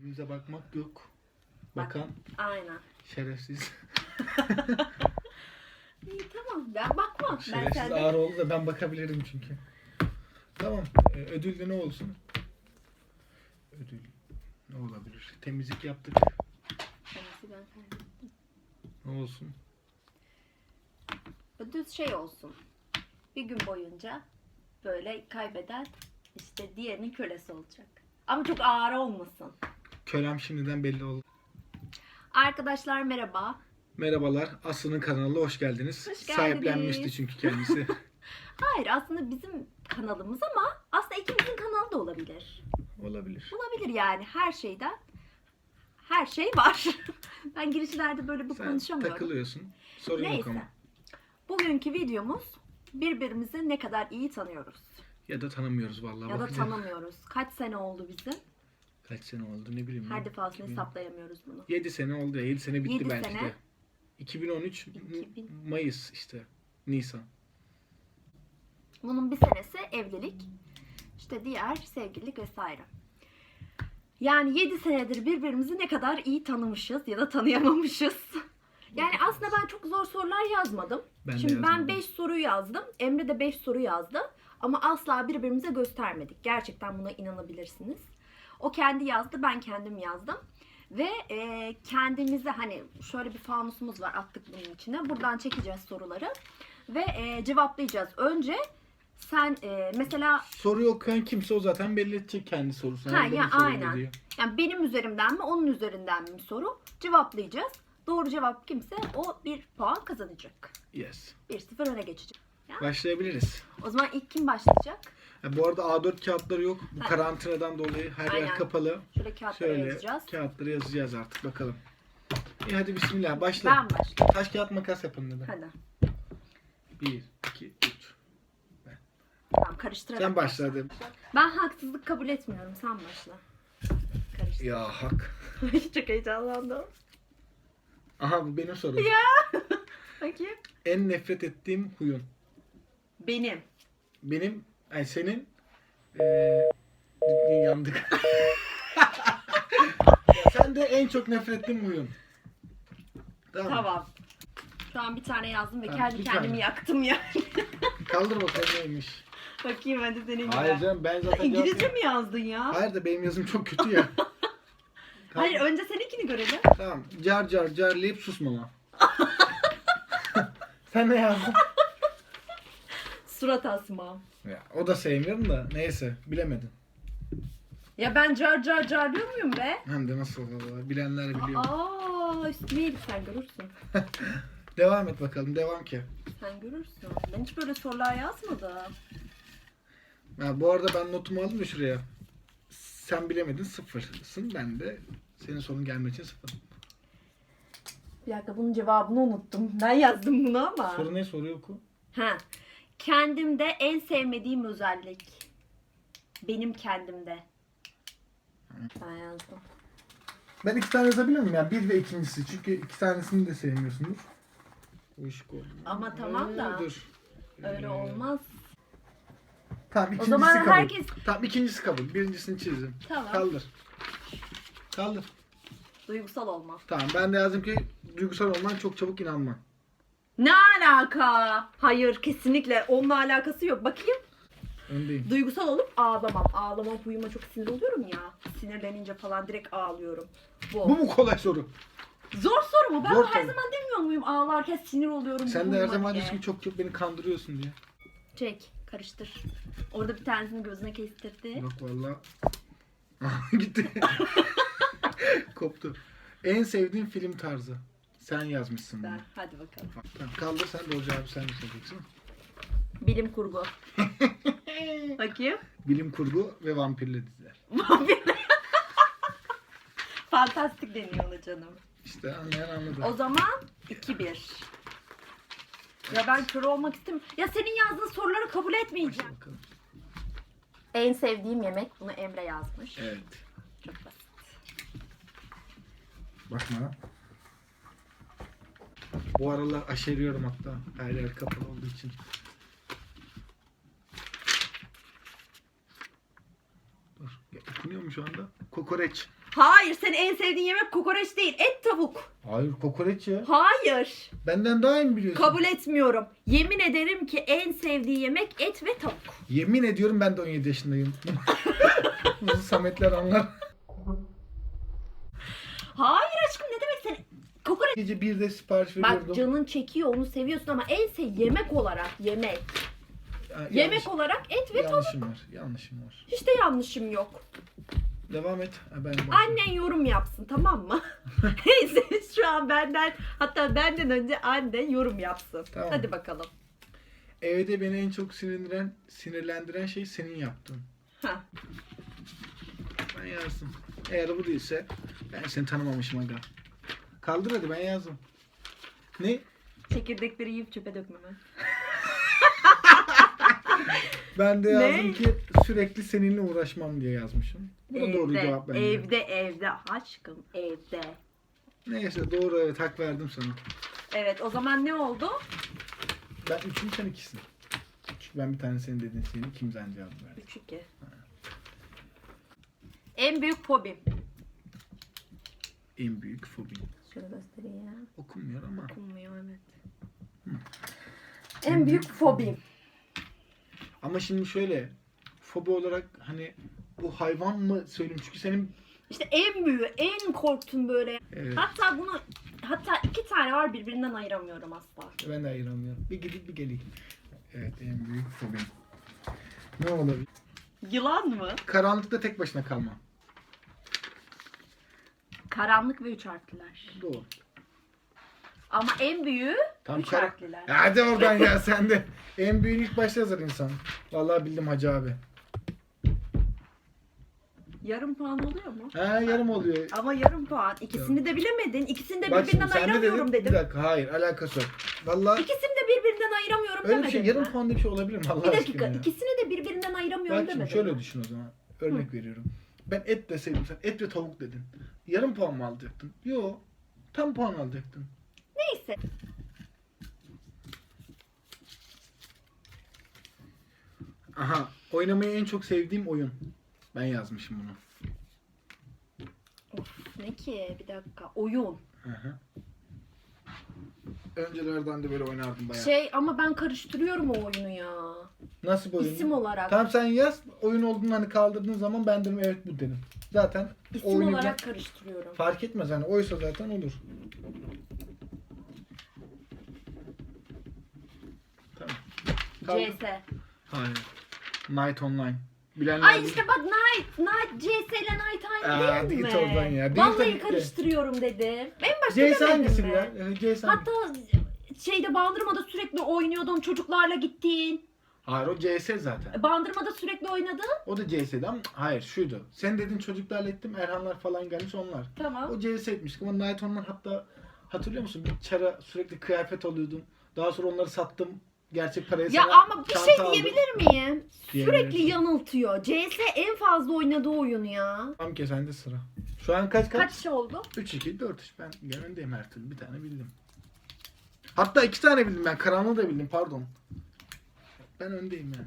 Birbirimize bakmak yok. Bakan Aynen. şerefsiz. İyi tamam ben bakmam. Ben Şerefsiz senden ağır oldu da ben bakabilirim çünkü. Tamam. Ee, ödül de ne olsun? Ödül ne olabilir? Temizlik yaptık. Kendisi ben kaybettim. Ne olsun? Ödül şey olsun. Bir gün boyunca böyle kaybeden işte diğerinin kölesi olacak. Ama çok ağır olmasın. Kölem şimdiden belli oldu. Arkadaşlar merhaba. Merhabalar. Aslı'nın kanalına hoş geldiniz. Hoş geldiniz. Sahiplenmişti çünkü kendisi. Hayır aslında bizim kanalımız ama aslında ikimizin kanalı da olabilir. olabilir. Olabilir yani her şeyden her şey var. ben girişlerde böyle bu Sen konuşamıyorum. takılıyorsun. Sorun yok Neyse. ama. Bugünkü videomuz birbirimizi ne kadar iyi tanıyoruz. Ya da tanımıyoruz vallahi. ya da bakacağız. tanımıyoruz. Kaç sene oldu bizim? Kaç sene oldu ne bileyim. Her ben. defasında 2000 hesaplayamıyoruz bunu. 7 sene oldu ya. 7 sene bitti Yedi belki sene. de. 2013 2000. Mayıs işte. Nisan. Bunun bir senesi evlilik. İşte diğer sevgililik vesaire. Yani 7 senedir birbirimizi ne kadar iyi tanımışız ya da tanıyamamışız. Yani aslında ben çok zor sorular yazmadım. Ben Şimdi ben yazmadım. 5 soru yazdım. Emre de 5 soru yazdı. Ama asla birbirimize göstermedik. Gerçekten buna inanabilirsiniz. O kendi yazdı, ben kendim yazdım. Ve e, kendimize hani şöyle bir fanusumuz var attık bunun içine. Buradan çekeceğiz soruları. Ve e, cevaplayacağız. Önce sen e, mesela Soruyu okuyan kimse o zaten belli edecek kendi sorusunu. Ha, ya aynen. diyor. yani benim üzerimden mi onun üzerinden mi soru cevaplayacağız. Doğru cevap kimse o bir puan kazanacak. Yes. 1-0 öne geçecek. Başlayabiliriz. O zaman ilk kim başlayacak? Ha, bu arada A4 kağıtları yok. Bu Ha. karantinadan dolayı her yer Aynen. kapalı. Şöyle kağıtlara Şöyle yazacağız. kağıtları yazacağız artık bakalım. İyi hadi bismillah başla. Ben başlayayım. Taş kağıt makas yapın dedi. Hadi. 1, 2, 3. Tamam karıştırarak. Sen başla hadi. Ben haksızlık kabul etmiyorum. Sen başla. Karıştır. Ya hak. Çok heyecanlandım. Aha bu benim sorum. Ya. Bakayım. En nefret ettiğim huyun. Benim. Benim, ay senin eee yandık. Sen de en çok nefret ettiğim huyun. Tamam. Tamam. Şu an bir tane yazdım ve Tamam, kendi bir kendimi tane. yaktım ya. Kaldır bakalım neymiş. Bakayım hadi senin gibi. Hayır canım ben zaten İngilizce mi yazdın ya? Hayır da benim yazım çok kötü ya. Tamam. Hayır önce seninkini görelim. Tamam. Car car carlayıp susmama. Sen ne yazdın? Surat asma. Ya, o da sevmiyorum da neyse bilemedin. Ya ben car car car diyor muyum be? Hem de nasıl olur bilenler biliyor. Aa üstüne yedik sen görürsün. Devam et bakalım devam ki. Sen görürsün. Ben hiç böyle sorular yazmadım. Ha, bu arada ben notumu aldım da şuraya. Sen bilemedin sıfırsın. Ben de senin sorun gelmek için sıfır. Bir dakika bunun cevabını unuttum. Ben yazdım bunu ama. Soru ne soruyor oku? Ha. Kendimde en sevmediğim özellik. Benim kendimde. Ben yazdım. Ben iki tane yazabilir miyim? Yani bir ve ikincisi. Çünkü iki tanesini de sevmiyorsunuz. Uyuşuk oldu. Ama tamam da. Ee, Dur. Öyle Ee, olmaz. Tamam O ikincisi zaman kabul. herkes Tamam ikincisi kabul. Birincisini çizdim. tamam. Kaldır. Kaldır. Duygusal olma. Tamam ben de yazdım ki duygusal olman çok çabuk inanma. Ne alaka? Hayır kesinlikle onunla alakası yok. Bakayım. Öndeyim. Duygusal olup ağlamam. Ağlamam huyuma çok sinir oluyorum ya. Sinirlenince falan direkt ağlıyorum. Bu. Bu mu kolay soru? Zor soru mu? Ben Zor her zaman demiyor muyum ağlarken sinir oluyorum. Sen de her huyuma zaman diye. diyorsun ki çok çok beni kandırıyorsun diye. Çek, karıştır. Orada bir tanesini gözüne kestirdi. Yok valla. Gitti. Koptu. En sevdiğin film tarzı. Sen yazmışsın bunu. Ben, hadi bakalım. Tamam, kaldır sen doğru cevabı sen de söyleyeceksin. Bilim kurgu. Bakayım. Bilim kurgu ve vampirli diziler. Fantastik deniyor ona canım. İşte anlayan anladı. O zaman 2-1. Ya ben kör olmak istemiyorum. Ya senin yazdığın soruları kabul Başla etmeyeceğim. bakalım. En sevdiğim yemek. Bunu Emre yazmış. Evet. Çok basit. Bakma. Bu aralar aşeriyorum hatta. Her yer kapalı olduğu için. Dur. Ya, okunuyor mu şu anda? Kokoreç. Hayır senin en sevdiğin yemek kokoreç değil. Et tavuk. Hayır kokoreç ya. Hayır. Benden daha iyi mi biliyorsun? Kabul etmiyorum. Yemin ederim ki en sevdiği yemek et ve tavuk. Yemin ediyorum ben de 17 yaşındayım. Bunu Sametler anlar. Hayır aşkım ne demek sen kokoreç Gece bir de sipariş veriyordum. Bak canın çekiyor onu seviyorsun ama en sev yemek olarak yemek. Yanlış- Yemek olarak et ve tavuk. Yanlışım var. Yanlışım var. Hiç de yanlışım yok. Devam et. Ha, ben. Annen yorum yapsın tamam mı? Neyse şu an benden hatta benden önce annen yorum yapsın. Tamam. Hadi bakalım. Evde beni en çok sinirlendiren, sinirlendiren şey senin yaptığın. Ha. Ben yazdım. Eğer bu değilse ben seni tanımamışım aga. Kaldır hadi ben yazdım. Ne? Çekirdekleri yiyip çöpe dökmeme. Ben de Ne? yazdım ki sürekli seninle uğraşmam diye yazmışım. Bu da doğru cevap bence. evde, evde aşkım evde. Neyse doğru evet hak verdim sana. Evet o zaman ne oldu? Ben üçüncü sen ikisin. Çünkü ben bir tane senin dediğin şeyin ikimizden cevap verdim. 3-2. En büyük fobim. En büyük fobim. Şöyle göstereyim. Okunmuyor ama. Okunmuyor evet. En büyük fobim. Ama şimdi şöyle fobi olarak hani bu hayvan mı söyleyeyim çünkü senin İşte en büyüğü, en korktuğum böyle. evet, Hatta bunu hatta iki tane var birbirinden ayıramıyorum asla. ben de ayıramıyorum. Bir gidip bir geleyim. Evet en büyük fobim. Ne olabilir? Yılan mı? Karanlıkta tek başına kalma. Karanlık ve üç harfliler. Doğru. Ama en büyüğü Tam üç kara- harfliler. Hadi oradan ya sen de. En büyüğünü ilk başta yazar insan. Vallahi bildim hacı abi. Yarım puan oluyor mu? Ha yarım oluyor. Ama yarım puan. İkisini de bilemedin. İkisini de Bak birbirinden şimdi sen de ayıramıyorum dedin. dedim. Bir dakika hayır alakası yok. Vallahi İkisini de birbirinden ayıramıyorum öyle bir demedin şey mi? yarım puan diye bir şey olabilir mi Allah Bir dakika. aşkına ya? ikisini de birbirinden ayıramıyorum Bak şimdi demedin şöyle mi? düşün o zaman. Örnek veriyorum. Ben et deseydim sen et ve tavuk dedin. Yarım puan mı alacaktın? Yo. Tam puan alacaktın. Neyse. Aha. Oynamayı en çok sevdiğim oyun. Ben yazmışım bunu. Ne ki? Bir dakika. Oyun. Hı. Öncelerden de böyle oynardım bayağı. Şey ama ben karıştırıyorum o oyunu ya. Nasıl bir oyun? İsim olarak. Tamam sen yaz. Oyun olduğunu hani kaldırdığın zaman ben dedim evet bu dedim. Zaten İsim oyunu olarak karıştırıyorum. fark etmez hani oysa zaten olur. Tamam. Kaldı. CS. Hayır. Night Online. Bilenler Ay bilir. işte bak Night, Night, CS ile Night aynı Aa, değil mi? git oradan ya. Değil Vallahi ki. karıştırıyorum dedim. En başta CS demedim hangisi mi? ya? Ee, CS hangisi? Hatta şeyde Bandırma'da sürekli oynuyordun, çocuklarla gittin. Hayır o CS zaten. Bandırma'da sürekli oynadın. O da CS'di ama hayır şuydu. Sen dedin çocuklarla ettim Erhanlar falan gelmiş onlar. Tamam. O CS etmiştik ama Night Online hatta hatırlıyor musun? Bir çara sürekli kıyafet alıyordum. Daha sonra onları sattım. Gerçek parayı Ya sana ama bir çanta şey aldım. diyebilir miyim? Diyebilirsin. Sürekli yanıltıyor. CS en fazla oynadığı oyun ya. Tamam ki sende sıra. Şu an kaç kaç? Kaç şey oldu? 3 2 4 3. Ben yanındayım her türlü. Bir tane bildim. Hatta iki tane bildim ben. Karanlığı da bildim pardon. Ben öndeyim yani.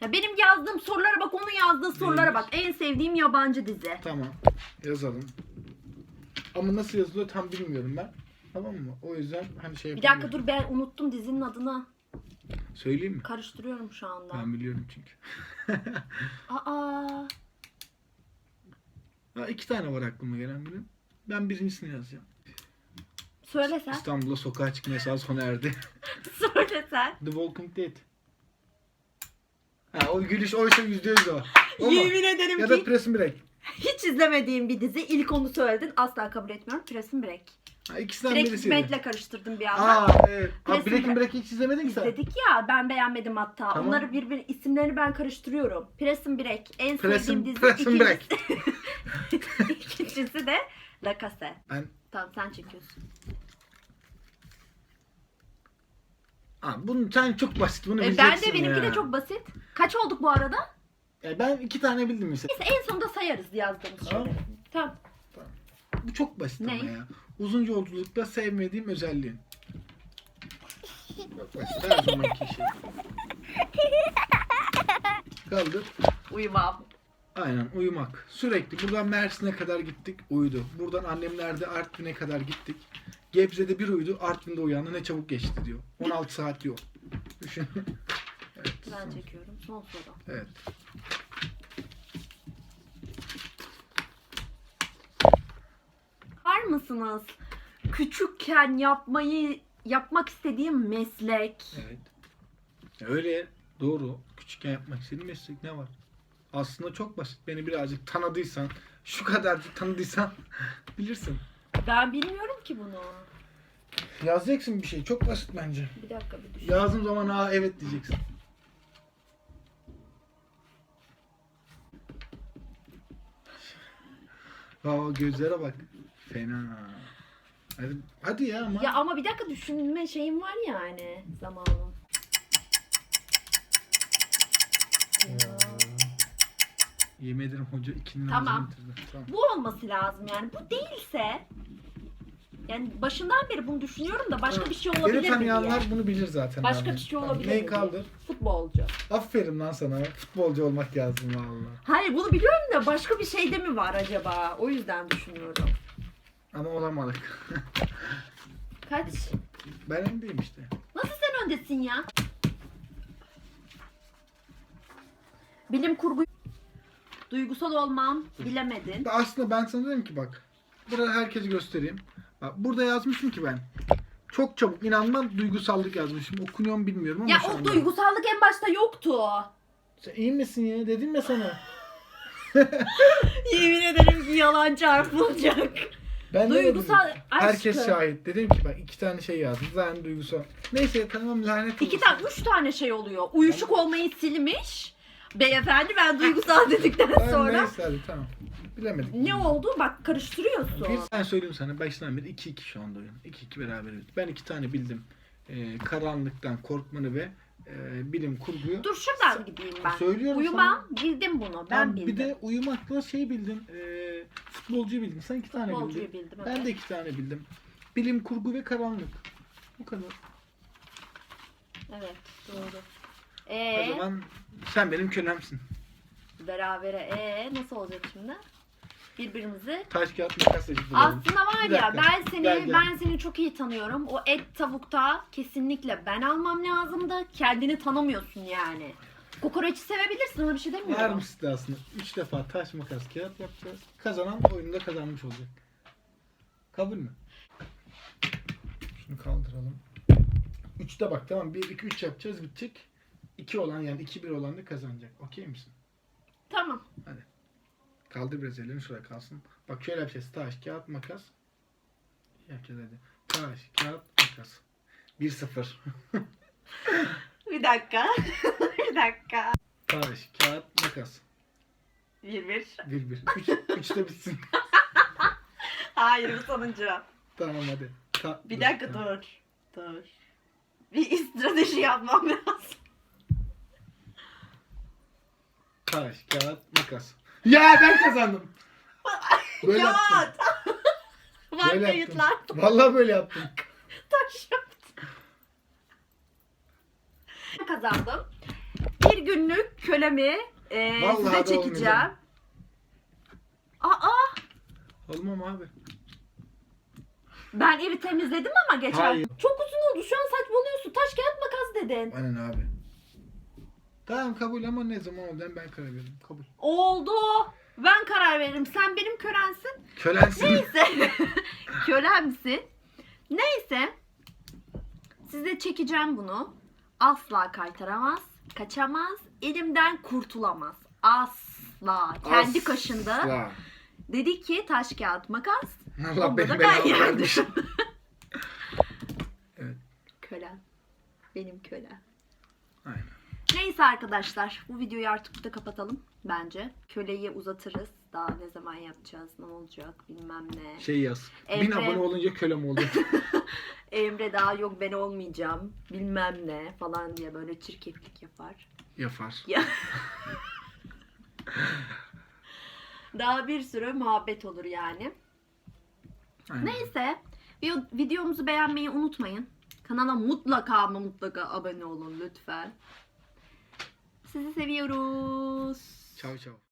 Ya benim yazdığım sorulara bak, onun yazdığı sorulara bak. En sevdiğim yabancı dizi. Tamam. Yazalım. Ama nasıl yazılıyor tam bilmiyorum ben. Tamam mı? O yüzden hani şey Bir dakika yapamıyorum. dur ben unuttum dizinin adını. Söyleyeyim mi? Karıştırıyorum şu anda. Ben biliyorum çünkü. Aa. Ha, iki tane var aklıma gelen benim. Ben birincisini yazacağım. Söyle sen. İstanbul'a sokağa çıkma yasağı sona erdi. Söyle sen. The Walking Dead. Ha, o gülüş oysa yüzde yüz o. Yemin ederim Ya ki da Prison Break. hiç izlemediğim bir dizi. İlk onu söyledin. Asla kabul etmiyorum. Prison Break. Ha, ikisinden Breaking birisiydi. Bad'le karıştırdım bir anda. Aa evet. Ha, Prison Breaking Break. Break'i hiç izlemedin ki sen. İzledik ya ben beğenmedim hatta. Tamam. Onları birbir isimlerini ben karıştırıyorum. Prison Break en Prison- sevdiğim dizi. Prison İkincisi- Break. İkincisi de La Casa. Ben Tamam sen çekiyorsun. Ha, bunu sen çok basit bunu E, bileceksin ben de benimki ya. de çok basit. Kaç olduk bu arada? E, ben iki tane bildim mesela. Neyse en sonunda sayarız yazdığımız Tamam. şeyleri. Tamam. Bu çok basit Ne? ama ya. Uzun yolculukta sevmediğim özelliğin. Çok basit her zamanki şey. Kaldır. Uyumam. Aynen uyumak. Sürekli buradan Mersin'e kadar gittik uyudu. Buradan annemlerde Artvin'e kadar gittik. Gebze'de bir uyudu Artvin'de uyandı ne çabuk geçti diyor. 16 saat yok. Düşün. evet. Ben çekiyorum. Son soru. Evet. Var mısınız? Küçükken yapmayı yapmak istediğim meslek. Evet. Öyle doğru. Küçükken yapmak istediğim meslek ne var? Aslında çok basit. Beni birazcık tanıdıysan, şu kadarcık tanıdıysan bilirsin. Ben bilmiyorum ki bunu. Yazacaksın bir şey. Çok basit bence. Bir dakika bir düşün. Yazdığım zaman aa evet diyeceksin. Aa gözlere bak. Fena. Hadi, hadi ya ama. Ya ama bir dakika düşünme şeyim var yani zamanım. Ya. Yemin ederim hoca ikinin Tamam. ağzını bitirdi. Tamam. Bu olması lazım yani. Bu değilse yani başından beri bunu düşünüyorum da başka Evet. bir şey olabilir Beni mi diye. tanıyanlar bunu bilir zaten Başka abi. bir şey olabilir Neyi mi kaldır? Futbolcu. Aferin lan sana. Futbolcu olmak yazdım valla. Hayır bunu biliyorum da başka bir şey de mi var acaba? O yüzden düşünüyorum. Ama olamadık. Kaç? ben öndeyim işte. Nasıl sen öndesin ya? Bilim kurgu duygusal olmam bilemedin. Aslında ben sana dedim ki bak. Burada herkese göstereyim. Bak burada yazmışım ki ben. Çok çabuk inanmam duygusallık yazmışım. Okunuyor mu bilmiyorum ama Ya şu o anda. duygusallık en başta yoktu. Sen iyi misin ya? Dedim ya sana. Yemin ederim ki yalan çarpılacak. Ben de Duygusal dedim. aşkı. Herkes şahit. Dedim ki bak iki tane şey yazdım. Zaten duygusal. Neyse tamam lanet İki olsun. tane, üç tane şey oluyor. Uyuşuk olmayı silmiş. Beyefendi ben duygusal dedikten Tamam, sonra. Neyse hadi tamam. Bilemedik. Ne oldu? Bak karıştırıyorsun. Bir ben söyleyeyim sana baştan beri 2-2 şu anda oyun. 2-2 beraber. Ben iki tane bildim. Ee, karanlıktan korkmanı ve e, bilim kurguyu. Dur şuradan gideyim ben. Söylüyorum Uyumam bildim bunu. Ben Tamam, bildim. Bir de uyumakla şey bildin. E, futbolcuyu bildim. Sen iki tane Futbolcuyu bildin. bildim. Ben evet. de iki tane bildim. Bilim kurgu ve karanlık. Bu kadar. Evet doğru. O Ee, zaman sen benim kölemsin. berabere ee nasıl olacak şimdi? Birbirimizi Taş kağıt makas olalım. Aslında var Bir ya dakika. ben seni Gel, gel. ben seni çok iyi tanıyorum. O et tavukta kesinlikle ben almam lazımdı. Kendini tanımıyorsun yani. Kokoreçi sevebilirsin ona bir şey Var demiyorum. mı size aslında? Üç defa taş makas kağıt yapacağız. Kazanan oyunda kazanmış olacak. Kabul mü? Şunu kaldıralım. Üçte bak tamam. Bir, iki, üç yapacağız bitecek. İki olan yani iki bir olan da kazanacak. Okey misin? Tamam. Kaldır biraz elini şuraya kalsın. Bak şöyle yapacağız. Taş, kağıt, makas. Yapacağız hadi. Taş, kağıt, makas. 1-0. Bir dakika. bir dakika. Taş, kağıt, makas. Bir bir. 1-1. 3, üçte bitsin. Hayır bu sonuncu. tamam hadi. Ta- Bir dakika tamam. dur. Dur. Bir strateji yapmam lazım. Taş, kağıt, makas. Ya ben kazandım. Böyle yaptım. Kağıt. Var Böyle kayıtlar. yaptım. Vallahi böyle yaptım. Taş yaptım. Kazandım. Bir günlük kölemi e, Vallahi size çekeceğim. Aa Olmam abi. ben evi temizledim ama geçen. Hayır. Çok uzun oldu. Şu an saçmalıyorsun. Taş kağıt makas dedin. Aynen abi. Tamam kabul ama ne zaman oldu ben karar veririm. Kabul. Oldu. Ben karar veririm. Sen benim körensin. Kölensin. Neyse. Kölemsin. Neyse. Size çekeceğim bunu. Asla kaytaramaz, kaçamaz, elimden kurtulamaz. Asla. Kendi kaşında Asla. dedi ki taş kağıt makas. Allah Onda beni da ben belamı yendim. vermiş. Evet. Kölem. Benim kölem. Aynen. Neyse arkadaşlar bu videoyu artık burada kapatalım bence. Köleyi uzatırız. Daha ne zaman yapacağız, ne olacak bilmem ne. Şey yaz. Bin Emre- abone olunca kölem oldu. Emre daha yok ben olmayacağım bilmem ne falan diye böyle çirkeflik yapar. Yapar. Ya. daha bir sürü muhabbet olur yani. Aynen. Neyse vi- videomuzu beğenmeyi unutmayın. Kanala mutlaka ama mutlaka abone olun lütfen. Sizi seviyoruz. Çav çav.